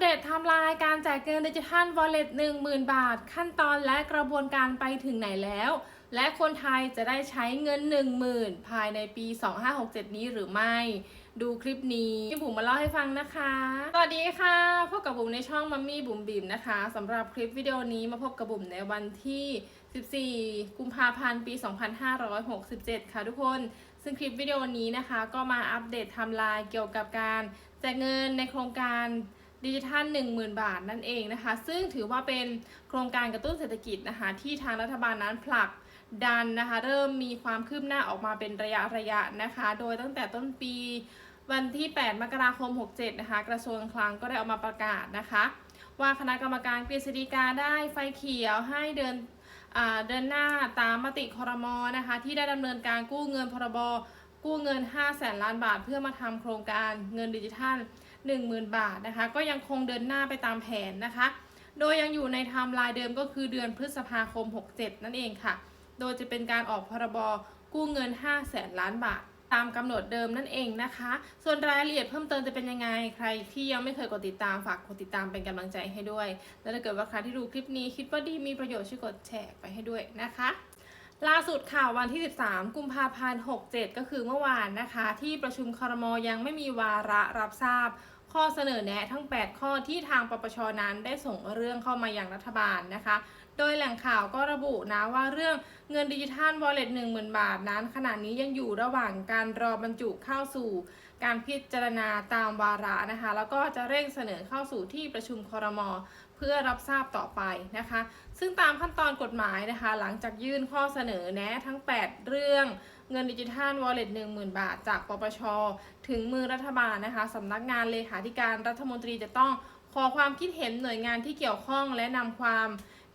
เดตไทม์ไลน์การแจกเงินดิจิทัล Wallet 10,000บาท ขั้นตอนและกระบวนการไปถึงไหนแล้ว และคนไทยจะได้ใช้เงิน 10,000 ภายในปี 2567 นี้หรือไม่ ดูคลิปนี้บุ๋มมาเล่าให้ฟังนะคะ สวัสดีค่ะ พบกับบุ๋มในช่องมัมมี่บุ๋มบิ๋มนะคะสำหรับคลิปวิดีโอนี้มาพบกับบุ๋มในวันที่ 14 กุมภาพันธ์ปี 2567 ค่ะทุกคนซึ่งคลิปวิดีโอนี้นะคะ ก็มาอัปเดตไทม์ไลน์เกี่ยวกับการแจกเงินในโครงการ ดิจิทัล10,000 บาทนั่นเองนะคะ ซึ่งถือว่าเป็นโครงการกระตุ้นเศรษฐกิจนะคะ ที่ทางรัฐบาลนั้นผลักดันนะคะ เริ่มมีความคืบหน้าออกมาเป็นระยะระยะนะคะ โดยตั้งแต่ต้นปีวันที่ 8 มกราคม 67 นะคะ กระทรวงคลังก็ได้ออกมาประกาศนะคะ ว่าคณะกรรมการกฤษฎีกาได้ไฟเขียวให้เดินอ่าเดินหน้าตามมติคอรมอนะคะ ที่ได้ดำเนินการกู้เงินพรบกู้เงิน 5 แสนล้านบาท เพื่อมาทำโครงการเงินดิจิทัล 10,000 บาทนะคะ ก็ยังคงเดินหน้าไปตามแผนนะคะ โดยยังอยู่ในไทม์ไลน์เดิมก็คือเดือนพฤษภาคม 67 นั่นเองค่ะ โดยจะเป็นการออกพรบกู้เงิน5แสนล้านบาทตามกำหนดเดิมนั่นเองนะคะ ส่วนรายละเอียดเพิ่มเติมจะเป็นยังไง ใครที่ยังไม่เคยกดติดตามฝากกดติดตามเป็นกำลังใจให้ด้วย และถ้าเกิดว่าใครที่ดูคลิปนี้คิดว่าดีมีประโยชน์ช่วยกดแชร์ไปให้ด้วยนะคะ ล่าสุดข่าววันที่ 13 กุมภาพันธ์ 67 ก็คือเมื่อวานนะคะ ที่ประชุมคอรมอยังไม่มีวาระรับทราบ ข้อเสนอแนะทั้ง 8 ข้อที่ทางปปชนั้นได้ส่งเรื่องเข้ามาอยังรัฐบาลนะคะ โดยแหล่งข่าวก็ระบุนะว่าเรื่องเงินดิจิทัล Wallet 10,000 บาทนั้น ขณะนี้ยังอยู่ระหว่างการรอบรรจุเข้าสู่ การพิจารณาตามวาระนะคะ แล้วก็จะเร่งเสนอเข้าสู่ที่ประชุมคอรมเพื่อรับทราบต่อไปนะคะ ซึ่งตามขั้นตอนกฎหมายนะคะ หลังจากยื่นข้อเสนอแนะทั้ง 8 เรื่องเงินดิจิทัล Wallet 10,000บาท จากปปช ถึงมือรัฐบาลนะคะสำนักงานเลขาธิการรัฐมนตรีจะต้องขอความคิดเห็นหน่วยงานที่เกี่ยวข้องและนำความ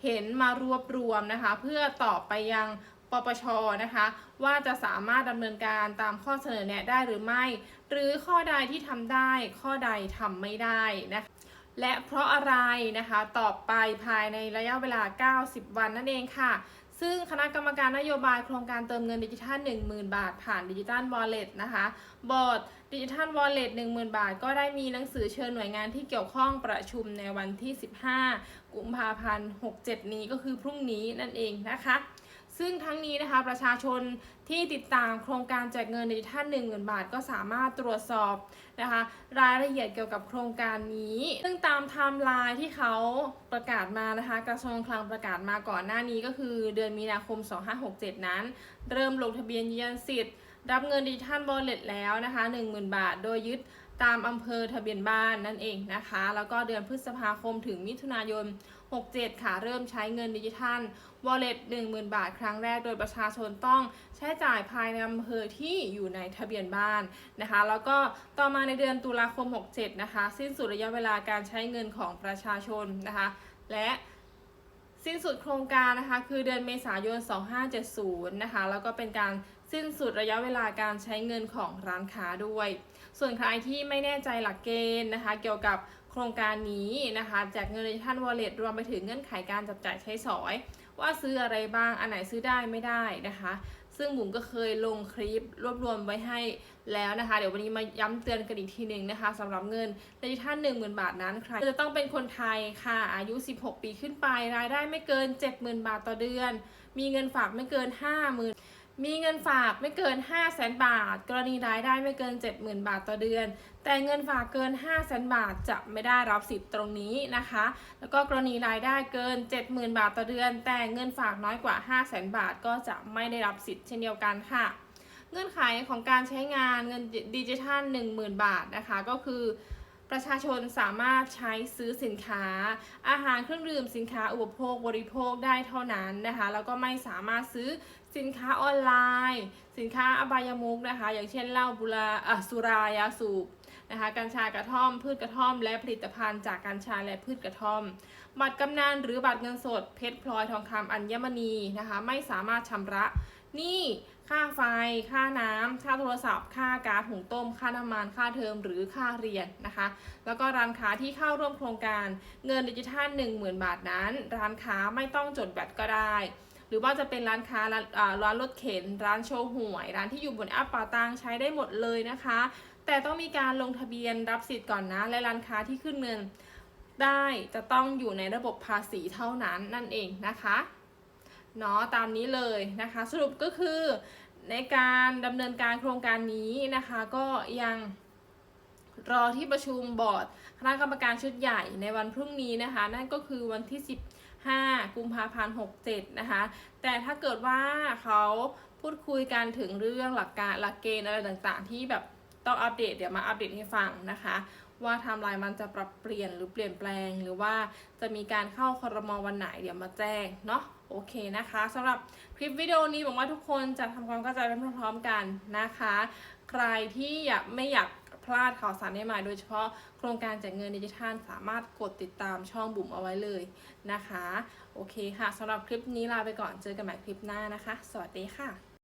เห็นมารวบรวมนะคะ เพื่อตอบไปยังปปชนะคะ ว่าจะสามารถดำเนินการตามข้อเสนอแนะได้หรือไม่ หรือข้อใดที่ทำได้ข้อใดทำไม่ได้นะคะ และเพราะอะไรนะคะตอบไปภายในระยะเวลา 90 วันนั่นเองค่ะ ซึ่งคณะกรรมการนโยบายโครงการเติมเงินดิจิทัล 10,000 บาท ผ่านดิจิทัลวอลเล็ตนะคะบอร์ดดิจิทัลวอลเล็ต10,000 บาท ก็ได้มีหนังสือเชิญหน่วยงานที่เกี่ยวข้องประชุมในวันที่ 15 กุมภาพันธ์ 67 นี้ก็คือพรุ่งนี้นั่นเองนะคะ ซึ่งทั้งนี้นะคะประชาชนที่ติดตามโครงการแจกเงินดิจิทัล10,000 บาท ก็สามารถตรวจสอบนะคะรายละเอียดเกี่ยวกับโครงการนี้ ซึ่งตามไทม์ไลน์ที่เขาประกาศมานะคะกระทรวงคลังประกาศมาก่อนหน้านี้ก็คือเดือนมีนาคม 2567 นั้น เริ่มลงทะเบียนยืนยันสิทธิ์ รับเงินดิจิทัลบอลเล็ตแล้วนะคะ10,000 บาท โดยยึดตามอำเภอทะเบียนบ้านนั่นเองนะคะ แล้วก็เดือนพฤษภาคมถึงมิถุนายน 67 ค่ะ เริ่มใช้เงินดิจิทัล Wallet 10,000 บาท ครั้งแรก โดยประชาชนต้องใช้จ่ายภายในอำเภอที่อยู่ในทะเบียนบ้านนะคะ แล้วก็ต่อมาในเดือนตุลาคม 67 นะคะ สิ้นสุดระยะเวลาการใช้เงินของประชาชนนะคะ และสิ้นสุดโครงการนะคะ คือเดือนเมษายน 2570 นะคะ แล้วก็เป็นการ สิ้นสุดระยะเวลาการใช้เงินของร้านค้าด้วย ส่วนใครที่ไม่แน่ใจหลักเกณฑ์นะคะ เกี่ยวกับโครงการนี้นะคะแจกเงินดิจิทัลวอลเล็ตรวมไปถึงเงื่อนไขการจับจ่ายใช้สอย ว่าซื้ออะไรบ้าง อันไหนซื้อได้ไม่ได้นะคะ ซึ่งบุ๋มก็เคยลงคลิปรวบรวมไว้ให้แล้วนะคะ เดี๋ยววันนี้มาย้ำเตือนกันอีกทีหนึ่งนะคะสำหรับเงินดิจิทัล10,000 บาทนั้นใครจะต้องเป็นคนไทยค่ะอายุ 16 ปีขึ้นไปรายได้ไม่เกิน 70,000 บาทต่อเดือน มีเงินฝากไม่เกิน 50,000 มีเงินฝากไม่เกิน 5 0 0แสนบาท กรณีรายได้ไม่เกิน 70,000 บาทต่อเดือน แต่เงินฝากเกิน 5 0 0แสนบาทจะไม่ได้รับสิทธิ์ตรงนี้นะคะ แล้วก็กรณีรายได้เกิน 70,000 บาทต่อเดือน แต่เงินฝากน้อยกว่า 5 0 0แสนบาทก็จะไม่ได้รับสิทธิ์เช่นเดียวกันค่ะ เงื่อนไขของการใช้งานเงินดิจิทัล 10,000 บาทนะคะก็คือ ประชาชนสามารถใช้ซื้อสินค้า อาหารเครื่องดื่มสินค้าอุปโภคบริโภคได้เท่านั้นนะคะแล้วก็ไม่สามารถซื้อสินค้าออนไลน์ สินค้าอบายมุกนะคะ อย่างเช่นเหล้าบุราอะสุรายาสูบนะคะกัญชากระท่อม พืชกระท่อม และผลิตภัณฑ์จากกัญชาและพืชกระท่อม บัตรกำนันหรือบัตรเงินสดเพชรพลอยทองคำอัญมณีนะคะ ไม่สามารถชำระ นี้ค่าไฟ ค่าน้ำ ค่าโทรศัพท์ ค่าก๊าซหุงต้ม ค่าน้ำมัน ค่าเทอม หรือค่าเรียนนะคะ แล้วก็ร้านค้าที่เข้าร่วมโครงการเงินดิจิทัล 10,000 บาทนั้น ร้านค้าไม่ต้องจดแบตก็ได้ หรือว่าจะเป็นร้านค้าร้านร้านรถเข็น ร้านโชว์หวย ร้านที่อยู่บนแอปป่าตังใช้ได้หมดเลยนะคะ แต่ต้องมีการลงทะเบียนรับสิทธิ์ก่อนนะ และร้านค้าที่ขึ้นเงินได้จะต้องอยู่ในระบบภาษีเท่านั้นนั่นเองนะคะ เนาะตามนี้เลยนะคะ สรุปก็คือในการดำเนินการโครงการนี้นะคะก็ยังรอที่ประชุมบอร์ดคณะกรรมการชุดใหญ่ในวันพรุ่งนี้นะคะ นั่นก็คือวันที่ 15 กุมภาพันธ์ 67 นะคะ แต่ถ้าเกิดว่าเขาพูดคุยกันถึงเรื่องหลักการหลักเกณฑ์อะไรต่างๆ ที่แบบต้องอัปเดตเดี๋ยวมาอัปเดตให้ฟังนะคะ ว่าไทม์ไลน์มันจะปรับเปลี่ยนหรือเปลี่ยนแปลง หรือว่าจะมีการเข้าคอรมอวันไหนเดี๋ยวมาแจ้งเนาะ โอเคนะคะสำหรับคลิปวิดีโอนี้หวังว่าทุกคนจะทำความเข้าใจไปพร้อมๆกันนะคะ ใครที่อยากไม่อยากพลาดข่าวสารใหม่ๆโดยเฉพาะโครงการแจกเงินดิจิทัลสามารถกดติดตามช่องบุ๋มเอาไว้เลยนะคะ โอเคค่ะสำหรับคลิปนี้ลาไปก่อนเจอกันใหม่คลิปหน้านะคะ สวัสดีค่ะ